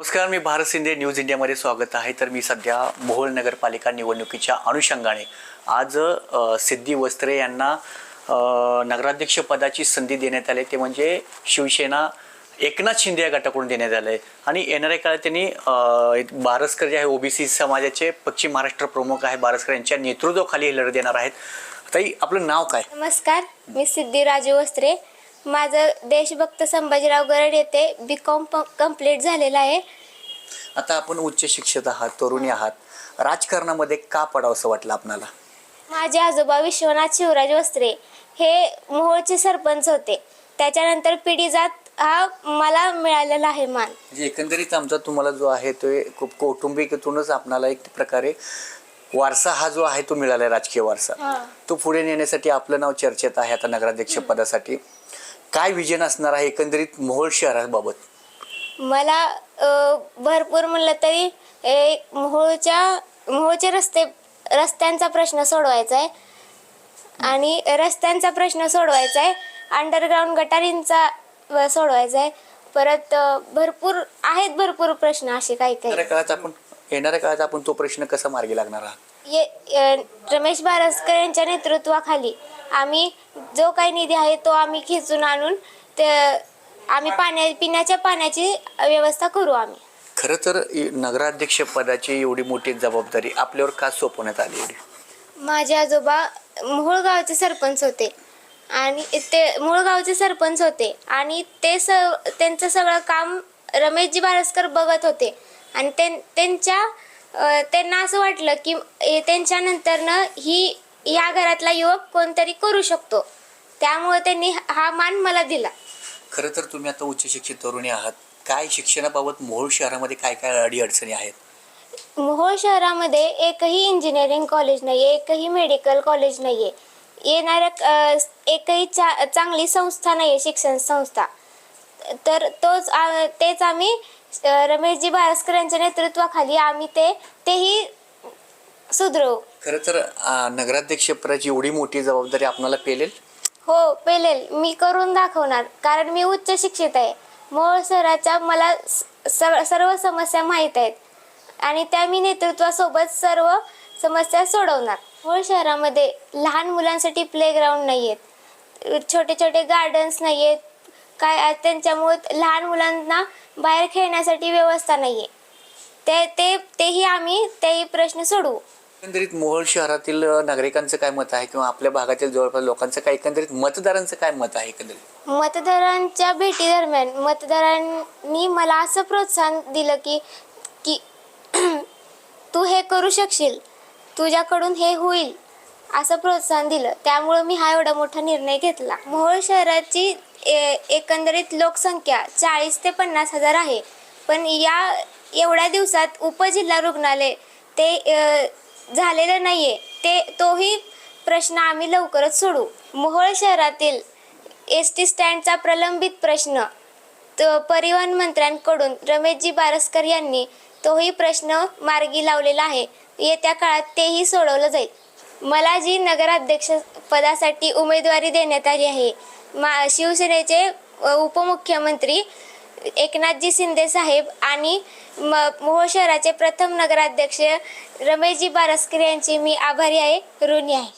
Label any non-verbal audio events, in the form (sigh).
नमस्कार मी भारत शिंदे न्यूज इंडियामध्ये स्वागत आहे. तर मी सध्या मोहोळ नगरपालिका निवडणुकीच्या अनुषंगाने. आज सिद्धी वस्त्रे यांना नगराध्यक्षपदाची संधी देण्यात आली. ते म्हणजे शिवसेना एकनाथ शिंदे या गटाकडून देण्यात आलं. आहे आणि येणाऱ्या काळात त्यांनी एक बारसकर जे आहे ओबीसी समाजाचे पश्चिम महाराष्ट्र प्रमुख आहे. बारसकर यांच्या नेतृत्वाखाली हे लढत देणार आहेत. ताई आपलं नाव काय? नमस्कार मी सिद्धी राजू वस्त्रे. माझं देशभक्त संभाजीराव गरड येथे बी कॉम कंप्लीट झालेलं आहे. आता आपण उच्च शिक्षित आहात तरुणी आहात. राजकारणामध्ये का पडावं असं वाटलं आपणाला? माझे आजोबा विश्वनाथ शिवराज वस्त्रे हे मोहोळचे सरपंच होते. त्याच्यानंतर पिढी जात हा मला मिळालेला आहे मान. म्हणजे एकंदरीत आमचा तुम्हाला जो आहे तो खूप कौटुंबिकतूनच आपणाला एक प्रकारे वारसा हा जो आहे तो मिळाला राजकीय वारसा. हा. तो पुढे नेण्यासाठी आपलं नाव चर्चेत आहे आता नगराध्यक्ष पदासाठी. काय विजन असणार आहे एकंदरीत मोहोळ शहराबाबत? मला अ, भरपूर म्हणलं तरी एक मोहोळच्या मोहोळचे रस्ते रस्त्यांचा प्रश्न सोडवायचा आहे आणि रस्त्यांचा प्रश्न सोडवायचा आहे अंडरग्राऊंड गटारींचा सोडवायचा आहे परत अ, भरपूर आहेत भरपूर प्रश्न असे काही काही येणाऱ्या काळात आपण येणाऱ्या काळात आपण तो प्रश्न कसा मार्गी लागणार आहात? ये रमेश बारसकर यांच्या नेतृत्वाखाली आम्ही जो काही निधी आहे तो आम्ही खेचून आणून ते आम्ही पाण्या पिण्याच्या पाण्याची व्यवस्था करू आम्ही. खरं तर नगराध्यक्ष पदाची एवढी मोठी जबाबदारी आपल्यावर का सोपवण्यात आली एवढी? माझे आजोबा मोहोळ गावचे सरपंच होते आणि ते मूळ गावचे सरपंच होते आणि ते स त्यांचं सगळं काम रमेशजी बारसकर बघत होते आणि त्यांच्या त्यांना असं वाटलं की त्यांच्यानंतरनं ही या घरातला युवक कोणतरी करू शकतो. त्यामुळे त्यांनी हा मान मला दिला. खरं तर तुम्ही आता उच्च शिक्षित तरुणी आहात. काय शिक्षणाबाबत मोहोळ शहरामध्ये काय काय अडी अडचणी आहेत? मोहोळ शहरामध्ये एकही इंजिनिअरिंग कॉलेज नाही आहे एकही मेडिकल कॉलेज नाही आहे येणाऱ्या एकही चा चांगली संस्था नाही आहे शिक्षण संस्था. तर तोच तेच आम्ही रमेशजी बारसकर यांच्या नेतृत्वाखाली आम्ही ते तेही सुधरवू. खरं तर आ, नगराध्यक्ष पदाची एवढी मोठी जबाबदारी आपणाला पेलेल? हो पेलेल. मी करून दाखवणार कारण मी उच्च शिक्षित आहे. मोहोळ शहराच्या मला स- स- सर्व समस्या माहीत आहेत. आणि त्या मी नेतृत्वासोबत सर्व समस्या सोडवणार. मोहोळ शहरामध्ये लहान मुलांसाठी प्लेग्राऊंड नाही आहेत छोटे छोटे गार्डन्स नाही आहेत काय त्यांच्यामुळे लहान मुलांना बाहेर खेळण्यासाठी व्यवस्था नाही आहे ते ते तेही आम्ही तेही प्रश्न सोडवू. एकंदरीत मोहोळ शहरातील नागरिकांचं काय मत आहे? किंवा आपल्या भागातील जवळपास लोकांचं काय? एकंदरीत मतदारांचं काय मत आहे एकंदरीत? मतदारांच्या भेटी दरम्यान मतदारांनी मला असं प्रोत्साहन दिलं की की (clears throat) तू हे करू शकशील. तुझ्याकडून हे होईल. असं प्रोत्साहन दिलं. त्यामुळं मी हा एवढा मोठा निर्णय घेतला. मोहोळ शहराची ए- एकंदरीत लोकसंख्या चाळीस ते पन्नास हजार आहे. पण या एवढ्या दिवसात उपजिल्हा रुग्णालय ते झालेलं नाही आहे ते तोही प्रश्न आम्ही लवकरच सोडू. मोहोळ शहरातील एस टी स्टँडचा प्रलंबित प्रश्न त- परिवहन मंत्र्यांकडून रमेशजी बारसकर यांनी तोही प्रश्न मार्गी लावलेला आहे. येत्या काळात तेही सोडवलं जाईल. मला जी नगराध्यक्ष पदासाठी उमेदवारी देण्यात आली आहे. मा शिवसेनेचे उपमुख्यमंत्री एकनाथजी शिंदे साहेब आणि म मोहोळ शहराचे प्रथम नगराध्यक्ष रमेशजी बारसकर यांची मी आभारी आहे ऋणी आहे.